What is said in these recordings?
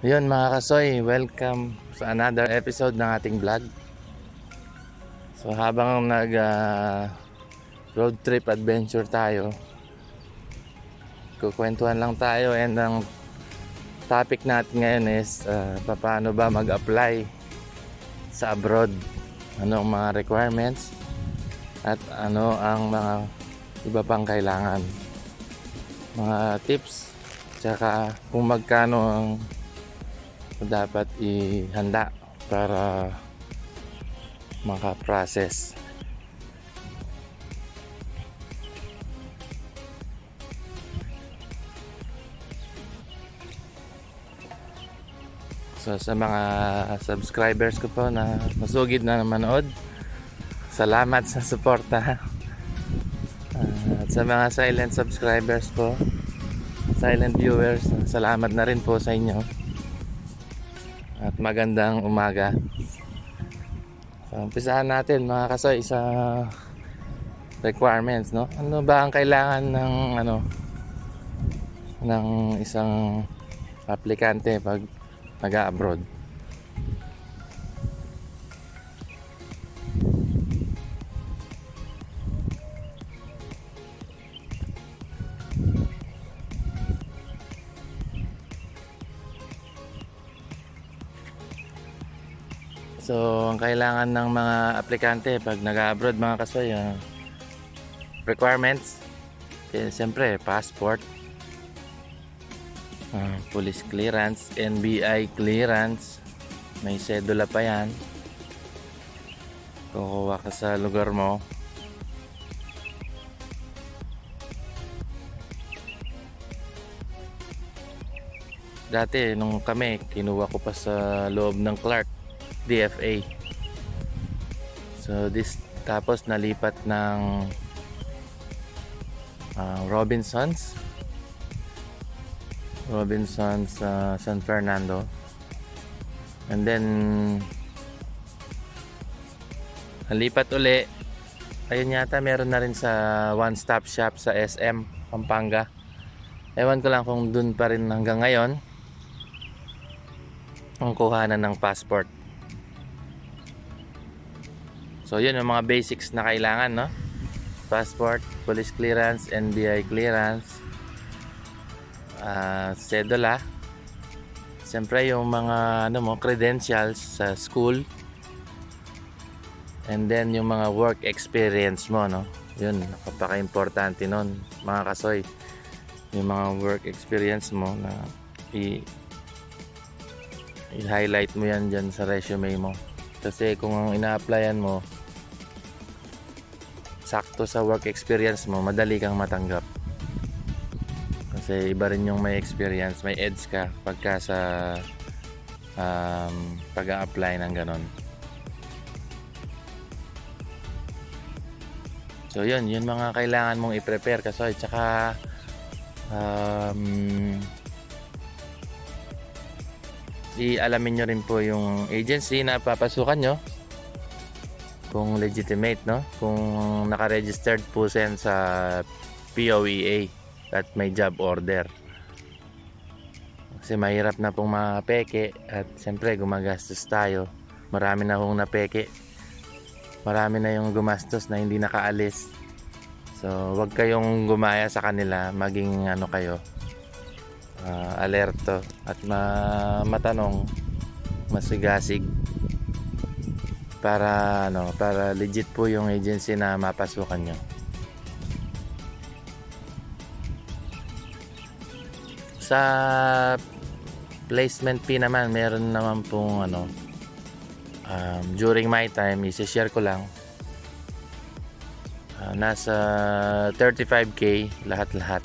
Yun mga kasoy, welcome sa another episode ng ating vlog. So habang nag ah, road trip adventure tayo, kukwentuhan lang tayo and ang topic natin ngayon is uh, paano ba mag-apply sa abroad. Ano ang mga requirements at ano ang mga iba pang kailangan. Mga tips tsaka kung magkano ang dapat ihanda para maka-process. So sa mga subscribers ko po na masugid na manood, salamat sa suporta. At sa mga silent subscribers po, silent viewers, salamat na rin po sa inyo magandang umaga. So, umpisahan natin mga kasoy sa requirements, no? Ano ba ang kailangan ng ano ng isang aplikante pag nag-abroad? Kailangan ng mga aplikante pag nag-abroad mga kasoy, ah, requirements, siyempre, passport, ah, police clearance, NBI clearance, may sedula pa yan. Kukuha ka sa lugar mo. Dati, nung kami, kinuha ko pa sa loob ng Clark. DFA. So this tapos nalipat ng ah, Robinsons. Robinsons sa San Fernando. And then nalipat uli. Ayun yata meron na rin sa one stop shop sa SM Pampanga. Ewan ko lang kung dun pa rin hanggang ngayon ang kuhanan ng passport. So yun yung mga basics na kailangan no. Passport, police clearance, NBI clearance, ah sedula. Siyempre yung mga ano mo credentials sa school. And then yung mga work experience mo no. Yun napaka-importante nun mga kasoy. Yung mga work experience mo na i i-highlight mo yan dyan sa resume mo. Kasi kung ang ina-applyan mo sakto sa work experience mo, madali kang matanggap. Kasi iba rin yung may experience, may edge ka pagka sa um, pag apply ng ganon. So yun, yun mga kailangan mong i-prepare kasi tsaka um, i-alamin nyo rin po yung agency na papasukan nyo kung legitimate no? Kung naka-registered po sen sa POEA at may job order. Kasi mahirap na pong mapeke at siyempre gumagastos tayo. Marami na hong napeke. Marami na yung gumastos na hindi nakaalis. So wag kayong gumaya sa kanila maging ano kayo ah, alerto at ma matanong masigasig para ano para legit po yung agency na mapasukan nyo. Sa placement fee naman meron naman pong ano um, during my time isi-share ko lang. Ah, nasa 35k lahat-lahat.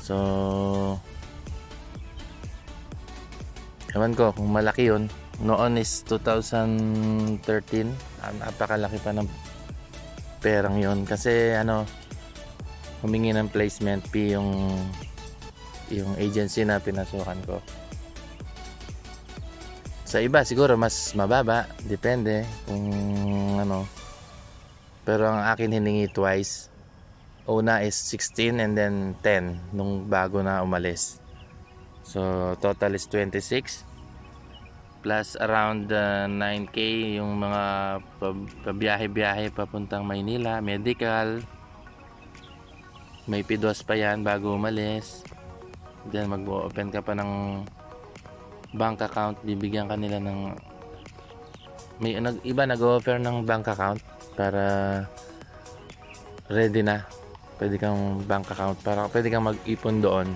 So ewan ko kung malaki yun noon is 2013 ah, napakalaki pa ng perang yon kasi ano humingi ng placement fee yung yung agency na pinasukan ko. Sa iba siguro mas mababa. Depende kung ano. Pero ang akin hiningi twice. Una is 16 and then 10 nung bago na umalis. So, total is 26. Plus around uh, 9K yung mga pab- pabiyahe-biyahe papuntang Maynila, medical. May pidos pa yan bago umalis. Then mag-open ka pa ng bank account, bibigyan ka nila ng may nag iba nag-offer ng bank account para ready na. Pwede kang bank account para pwede kang mag-ipon doon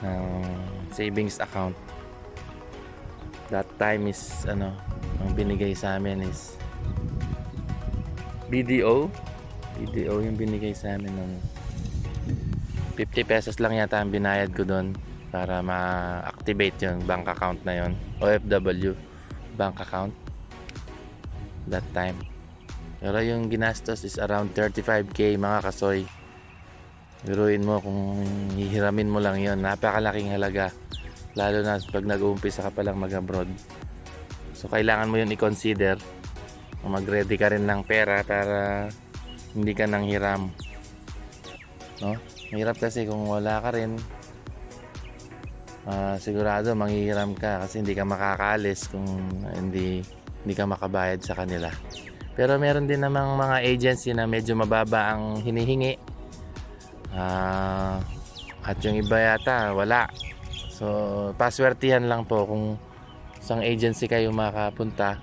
ng savings account. That time is ano, ang binigay sa amin is BDO. BDO yung binigay sa amin ng 50 pesos lang yata ang binayad ko doon para ma-activate yung bank account na yon OFW bank account. That time. Pero yung ginastos is around 35k mga kasoy. Biruin mo kung hihiramin mo lang yon napakalaking halaga lalo na pag nag-uumpisa ka palang mag-abroad. So kailangan mo yun i-consider mag-ready ka rin ng pera para hindi ka nang hiram. No? mahirap kasi kung wala ka rin ah, sigurado manghihiram ka kasi hindi ka makakaalis kung hindi hindi ka makabayad sa kanila. Pero meron din namang mga agency na medyo mababa ang hinihingi. Ah, at yung iba yata wala so paswertihan lang po kung isang agency kayo makapunta.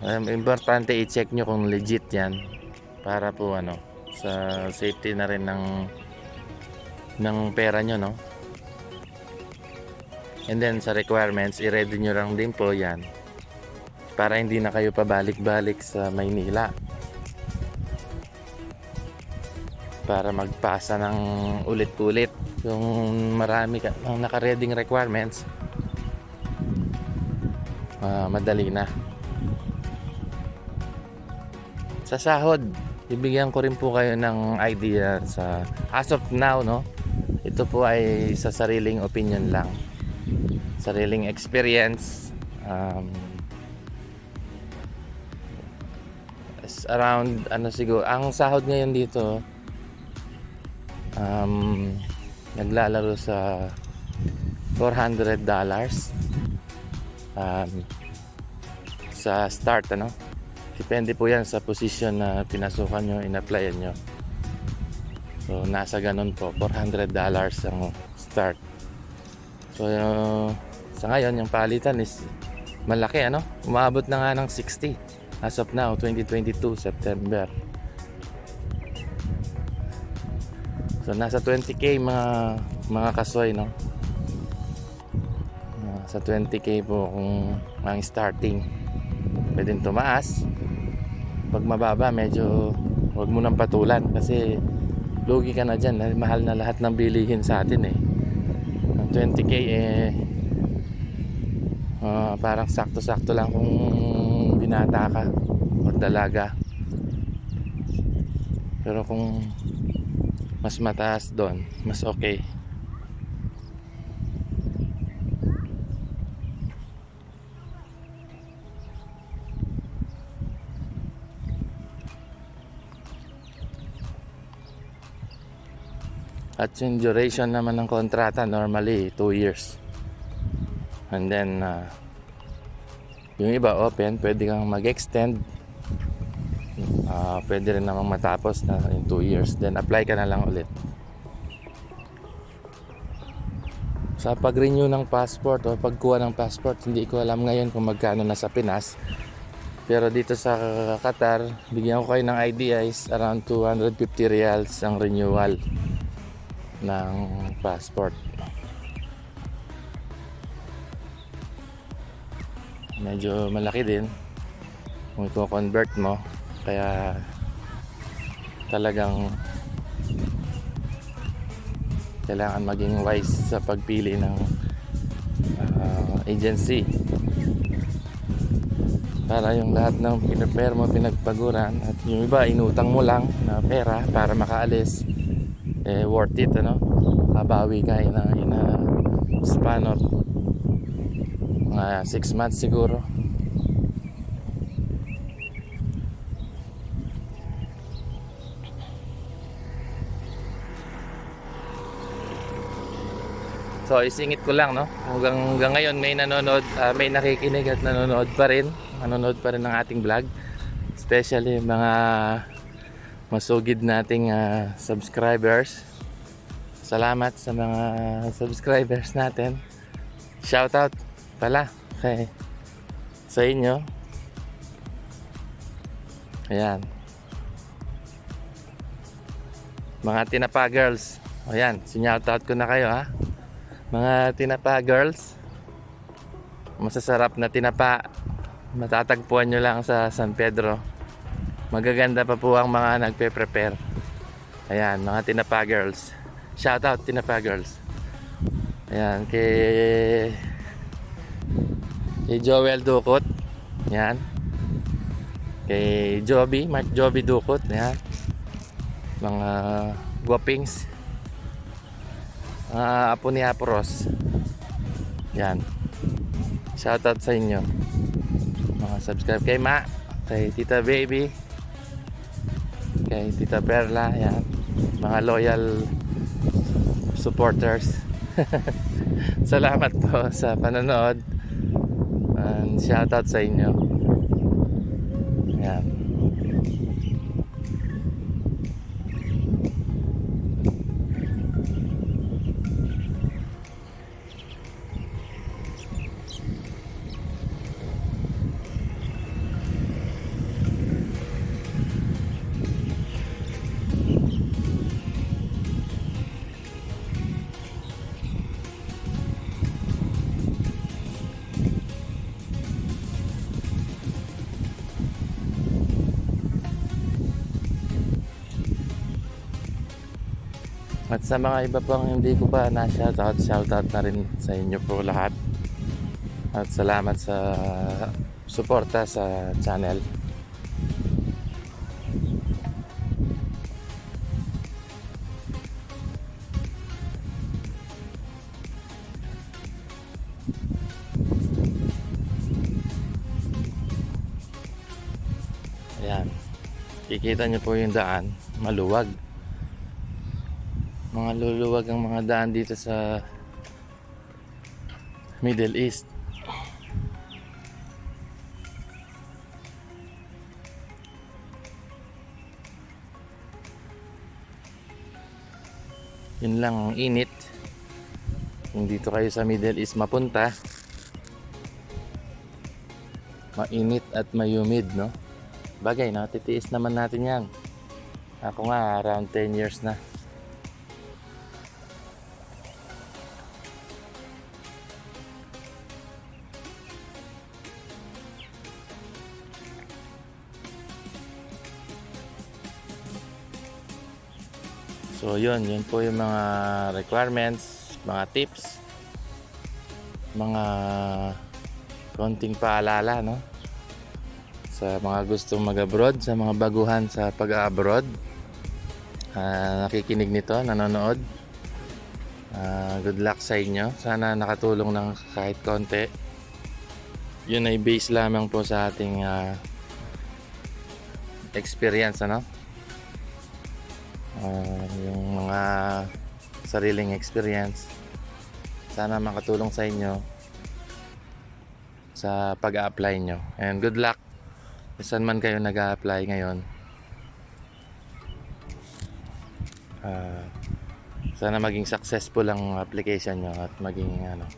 Um, importante i-check nyo kung legit yan para po ano sa safety na rin ng ng pera nyo no? And then sa requirements i-ready nyo lang din po yan para hindi na kayo pabalik-balik sa Maynila. Para magpasa ng ulit-ulit yung marami ka ang naka-reading requirements ah, madali na. Sa sahod bibigyan ko rin po kayo ng idea sa as of now no? Ito po ay sa sariling opinion lang. Sariling experience um, around ano siguro ang sahod ngayon dito um, naglalaro sa 400 dollars. Um, sa start ano? Depende po yan sa position na pinasukan nyo in-applyan nyo. So nasa ganun po 400 dollars ang start. So uh, sa ngayon yung palitan is malaki ano? Umabot na nga ng 60 as of now 2022 September So nasa 20k mga mga kasoy no. Ah, Sa 20k po kung ang starting. Pwedeng tumaas. Pag mababa medyo wag mo nang patulan kasi lugi ka na dahil mahal na lahat ng bilihin sa atin eh. Ang 20k eh ah, parang sakto-sakto lang kung binata ka o dalaga. Pero kung mas mataas doon. Mas okay. At yung duration naman ng kontrata normally 2 years. And then uh, yung iba open pwede kang mag-extend Ah, pwede rin namang matapos na in 2 years. Then apply ka na lang ulit. Sa pag-renew ng passport o pagkuha ng passport hindi ko alam ngayon kung magkano na sa Pinas. Pero dito sa Qatar bigyan ko kayo ng idea is around 250 reals ang renewal ng passport. Medyo malaki din kung i-convert mo kaya talagang kailangan maging wise sa pagpili ng ah, agency. Para yung lahat ng pinapare mo pinagpaguran at yung iba inutang mo lang na pera para makaalis eh worth it ano? Kabawi ka in a, in a span of mga 6 months siguro So isingit ko lang no. Hanggang, hanggang ngayon may nanonood, ah, may nakikinig at nanonood pa rin. Nanonood pa rin ng ating vlog. Especially mga masugid nating ah, subscribers. Salamat sa mga subscribers natin. Shoutout pala kay sa inyo. Ayan. Mga tinapa girls. Ayan, sinyoutout ko na kayo ha. Mga tinapa girls. Masasarap na tinapa. Matatagpuan nyo lang sa San Pedro. Magaganda pa po ang mga nagpe-prepare. Ayan, mga tinapa girls. Shoutout tinapa girls. Ayan, kay kay Joel Dukot. Ayan. Kay Joby, Mark Joby Dukot. Ayan. Mga guwapings. Mga apo ni Aporos. Yan. Shoutout sa inyo. Mga subscribe kay Ma, kay Tita Baby, kay Tita Perla, yan. Mga loyal supporters. Salamat po sa panonood. And shoutout sa inyo. At sa mga iba pang hindi ko pa na shoutout, shoutout na rin sa inyo po lahat. At salamat sa suporta sa channel. Ayan. Kikita nyo po yung daan. Maluwag mga luluwag ang mga daan dito sa Middle East. Yun lang ang init. Kung dito kayo sa Middle East mapunta mainit at mayumid no? Bagay natitiis naman natin yan. Ako nga around 10 years na So yun, yun po yung mga requirements, mga tips, mga konting paalala no sa mga gustong mag-abroad, sa mga baguhan sa pag-abroad. Ah, nakikinig nito, nanonood. Ah, good luck sa inyo. Sana nakatulong ng kahit konti. Yun ay base lamang po sa ating ah, experience ano. Ah, yung mga sariling experience. Sana makatulong sa inyo sa pag-apply nyo. And good luck. Saan man kayo nag apply ngayon. Ah, sana maging successful ang application nyo at maging ano.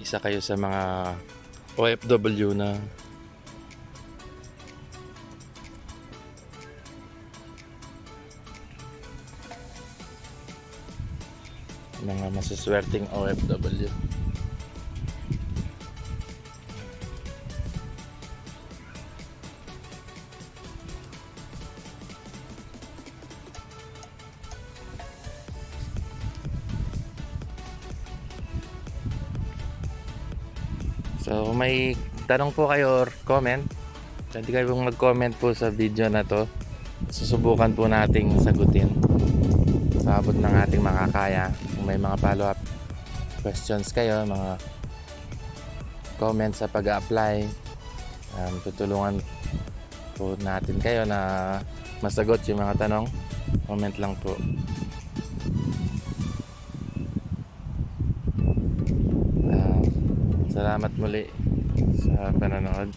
Isa kayo sa mga OFW na mga masuswerteng OFW. Tanong po kayo or comment, pwede kayo pong mag-comment po sa video na to. Susubukan po nating sagutin sa abot ng ating makakaya. Kung may mga follow-up questions kayo, mga comments sa pag apply um, tutulungan po natin kayo na masagot yung mga tanong, comment lang po. Ah, salamat muli sa panonood.